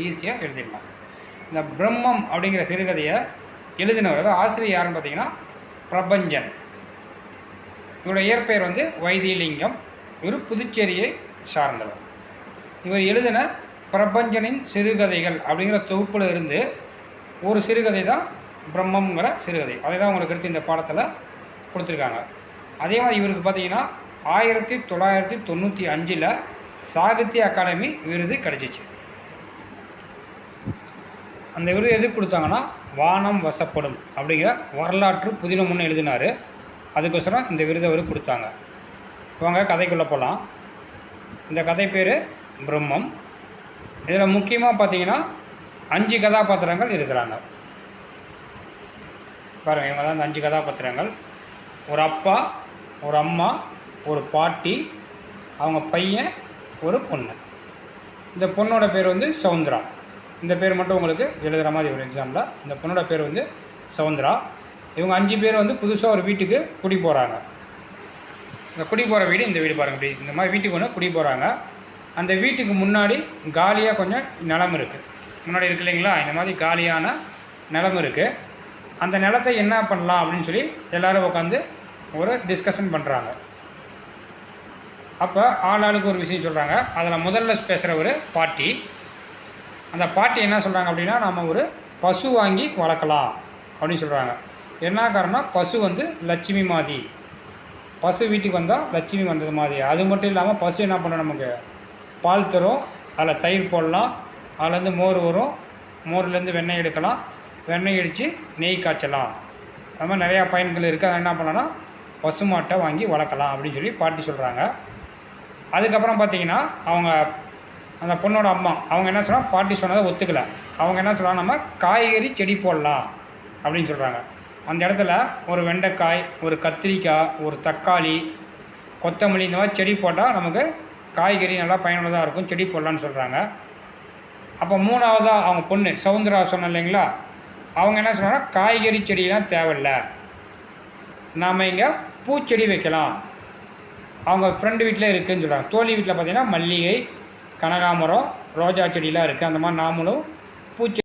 ஈஸியாக எழுதிடலாம். இந்த பிரம்மம் அப்படிங்கிற சிறுகதையை எழுதினவர் அதாவது ஆசிரியர் யாருன்னு பார்த்தீங்கன்னா பிரபஞ்சன். இவரோட இயற்பெயர் வந்து வைத்தியலிங்கம். இவர் புதுச்சேரியை சார்ந்தவர். இவர் எழுதின பிரபஞ்சனின் சிறுகதைகள் அப்படிங்கிற தொகுப்பில் இருந்து ஒரு சிறுகதை தான் பிரம்மங்கிற சிறுகதை. அதை தான் உங்களுக்கு எடுத்து இந்த பாடத்தில் கொடுத்துருக்காங்க. அதே மாதிரி இவருக்கு பார்த்தீங்கன்னா ஆயிரத்தி தொள்ளாயிரத்தி தொண்ணூற்றி அஞ்சில் சாகித்ய அகாடமி விருது கிடச்சிச்சு. அந்த விருது எதுக்கு கொடுத்தாங்கன்னா வானம் வசப்படும் அப்படிங்கிற வரலாற்று புதினம் ஒன்று எழுதினார். அதுக்கோசரம் இந்த விருதை அவர் கொடுத்தாங்க. இவங்க கதைக்குள்ளே போகலாம் இந்த கதை பேர் பிரம்மம். இதில் முக்கியமாக பார்த்தீங்கன்னா அஞ்சு கதாபாத்திரங்கள் இருக்கிறாங்க பாருங்கள் இவங்க தான் இந்த அஞ்சு கதாபாத்திரங்கள். ஒரு அப்பா ஒரு அம்மா ஒரு பாட்டி அவங்க பையன் ஒரு பொண்ணு. இந்த பொண்ணோட பேர் வந்து சவுந்தரா இந்த பேர் மட்டும் உங்களுக்கு எழுதுகிற மாதிரி ஒரு எக்ஸாமில் இந்த பொண்ணோட பேர் வந்து சவுந்தரா. இவங்க அஞ்சு பேர் வந்து புதுசாக ஒரு வீட்டுக்கு குடி போகிறாங்க இந்த குடி போகிற வீடு இந்த வீடு பாருங்க இப்படி. இந்த மாதிரி வீட்டுக்கு ஒன்று குடி போகிறாங்க அந்த வீட்டுக்கு முன்னாடி காலியாக கொஞ்சம் நிலம் இருக்குது முன்னாடி இருக்கு இல்லைங்களா? இந்த மாதிரி காலியான நிலம் இருக்குது அந்த நிலத்தை என்ன பண்ணலாம் அப்படின்னு சொல்லி எல்லோரும் உட்காந்து ஒரு டிஸ்கஷன் பண்ணுறாங்க அப்போ ஆள் ஆளுக்கு ஒரு விஷயம் சொல்கிறாங்க அதில் முதல்ல பேசுகிறவர் பாட்டி அந்த பாட்டி என்ன சொல்கிறாங்க அப்படின்னா நம்ம ஒரு பசு வாங்கி வளர்க்கலாம் அப்படின்னு சொல்கிறாங்க என்ன காரணம் பசு வந்து லட்சுமி மாதிரி. பசு வீட்டுக்கு வந்தால் லட்சுமி வந்தது மாதிரி. அது மட்டும் இல்லாமல் பசு என்ன பண்ணும் நமக்கு? பால் தரும் அதில் தயிர் போடலாம் அதுலேருந்து மோர் வரும் மோர்லேருந்து வெண்ணெய் எடுக்கலாம் வெண்ணெய் அடித்து நெய் காய்ச்சலாம். அது மாதிரி நிறையா பயன்கள் இருக்குது அதை என்ன பண்ணலாம்னா பசு மாட்டை வாங்கி வளர்க்கலாம் அப்படின்னு சொல்லி பாட்டி சொல்கிறாங்க அதுக்கப்புறம் பார்த்தீங்கன்னா அவங்க அந்த பொண்ணோட அம்மா அவங்க என்ன சொல்கிறாங்க பாட்டி சொன்னதை ஒத்துக்கல. அவங்க என்ன சொல்கிறாங்க நம்ம காய்கறி செடி போடலாம் அப்படின்னு சொல்கிறாங்க அந்த இடத்துல ஒரு வெண்டைக்காய் ஒரு கத்திரிக்காய் ஒரு தக்காளி கொத்தமல்லி இந்த மாதிரி செடி போட்டால் நமக்கு காய்கறி நல்லா பயனுள்ளதாக இருக்கும் செடி போடலான்னு சொல்கிறாங்க அப்போ மூணாவதாக அவங்க பொண்ணு சவுந்தரா சொன்ன இல்லைங்களா? அவங்க என்ன சொல்கிறாங்கன்னா காய்கறி செடியெலாம் தேவையில்ல. நாம் இங்கே பூச்செடி வைக்கலாம். அவங்க ஃப்ரெண்டு வீட்டில் இருக்குதுன்னு சொல்கிறாங்க தோழி வீட்டில் பார்த்தீங்கன்னா மல்லிகை கனகாமரம் ரோஜா செடியெலாம் இருக்குது அந்த மாதிரி நாமளும் பூச்செடி